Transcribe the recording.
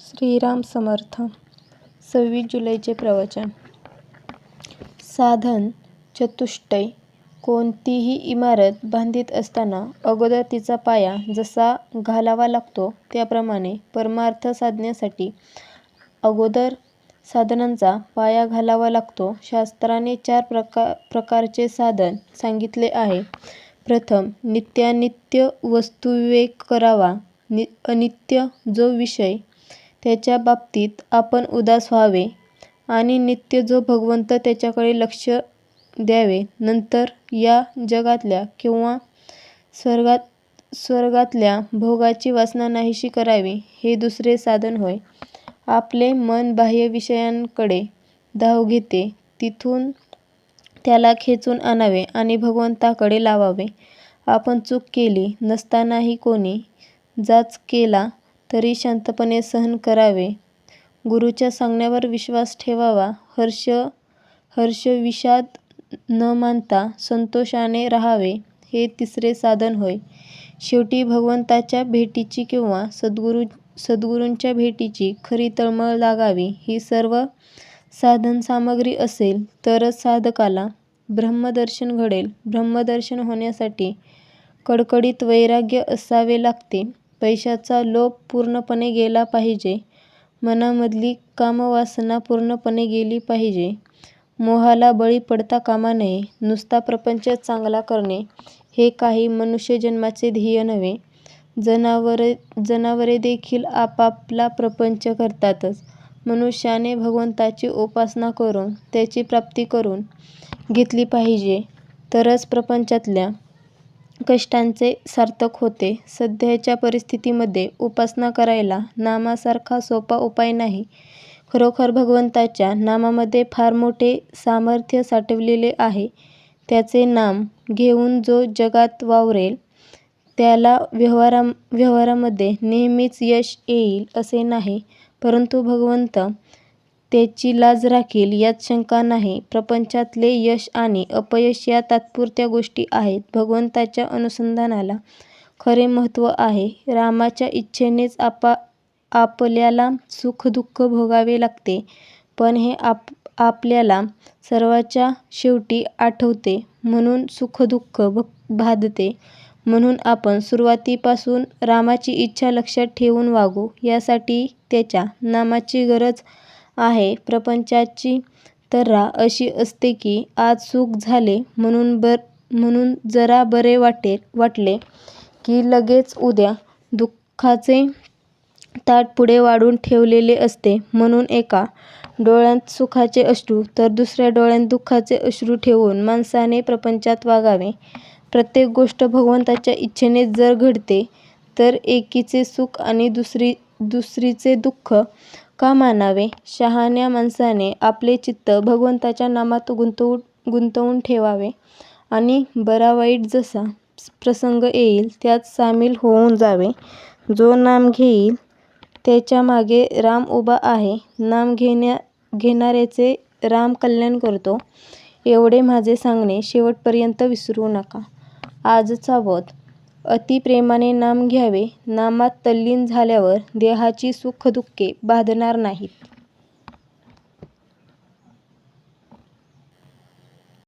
श्रीराम समर्थ सव्वीस जुलैचे प्रवचन साधन चतुष्टय कोणतीही इमारत बांधीत असताना अगोदर तिचा पाया जसा घालावा लागतो त्याप्रमाणे परमार्थ साधण्यासाठी अगोदर साधनांचा पाया घालावा लागतो. शास्त्राने चार प्रका प्रकारचे साधन सांगितले आहे. प्रथम नित्यानित्य वस्तुविवेक करावा. नि अनित्य जो विषय त्याच्या बाबतीत आपण उदास व्हावे आणि नित्य जो भगवंत त्याच्याकडे लक्ष द्यावे. नंतर या जगातल्या किंवा स्वर्गातल्या भोगाची वासना नाहीशी करावी हे दुसरे साधन होय. आपले मन बाह्य विषयांकडे धाव घेते तिथून त्याला खेचून आणावे आणि भगवंताकडे लावावे. आपण चूक केली नसतानाही कोणी जाच केला तरी शांतपणे सहन करावे. गुरूच्या सांगण्यावर विश्वास ठेवावा. हर्ष हर्षविषाद न मानता संतोषाने राहावे हे तिसरे साधन होय. शेवटी भगवंताच्या भेटीची किंवा सद्गुरूंच्या भेटीची खरी तळमळ लागावी ही सर्व साधनसामग्री असेल तरच साधकाला ब्रह्मदर्शन घडेल. ब्रह्मदर्शन होण्यासाठी कडकडीत वैराग्य असावे लागते. पैशाचा लोभ पूर्णपणे गेला पाहिजे. मनामधली कामवासना पूर्णपणे गेली पाहिजे. मोहाला बळी पडता कामा नये. नुसता प्रपंच चांगला करणे हे काही मनुष्यजन्माचे ध्येय नव्हे. जनावरेदेखील आपापला प्रपंच करतातच. मनुष्याने भगवंताची उपासना करून त्याची प्राप्ती करून घेतली पाहिजे तरच प्रपंचातल्या कष्टांचे सार्थक होते. सध्याच्या परिस्थितीमध्ये उपासना करायला नामासारखा सोपा उपाय नाही. खरोखर भगवंताच्या नामामध्ये फार मोठे सामर्थ्य साठवलेले आहे. त्याचे नाम घेऊन जो जगात वावरेल त्याला व्यवहारामध्ये नेहमीच यश येईल असे नाही. परंतु भगवंत त्याची लाज राखील यात शंका नाही. प्रपंचातले यश आणि अपयश या तात्पुरत्या गोष्टी आहेत. भगवंताच्या अनुसंधानाला खरे महत्त्व आहे. रामाच्या इच्छेनेच आपल्याला सुखदुःख भोगावे लागते पण हे आपल्याला सर्वाच्या शेवटी आठवते म्हणून सुखदुःख भादते. म्हणून आपण सुरुवातीपासून रामाची इच्छा लक्षात ठेवून वागू यासाठी त्याच्या नामाची गरज आहे. प्रपंचाची तऱ्हा अशी असते की आज सुख झाले म्हणून बर म्हणून जरा बरे वाटे वाटले की लगेच उद्या दुःखाचे ताट पुढे वाढून ठेवलेले असते. म्हणून एका डोळ्यात सुखाचे अश्रू तर दुसऱ्या डोळ्यात दुःखाचे अश्रू ठेवून माणसाने प्रपंचात वागावे. प्रत्येक गोष्ट भगवंताच्या इच्छेने जर घडते तर एकीचे सुख आणि दुसरी दुसरीचे दुःख का मानावे? शहाण्या माणसाने आपले चित्त भगवंताच्या नामात गुंतवून ठेवावे आणि बरा-वाईट जसा प्रसंग येईल त्यात सामील होऊन जावे. जो नाम घेईल त्याच्यामागे राम उभा आहे. नाम घेणाऱ्याचे राम कल्याण करतो. एवढे माझे सांगणे शेवटपर्यंत विसरू नका. आजचा वध अतिप्रेमाने नाम घ्यावे. नामात तल्लीन झाल्यावर देहाची सुखदुःखे बाधणार नाहीत.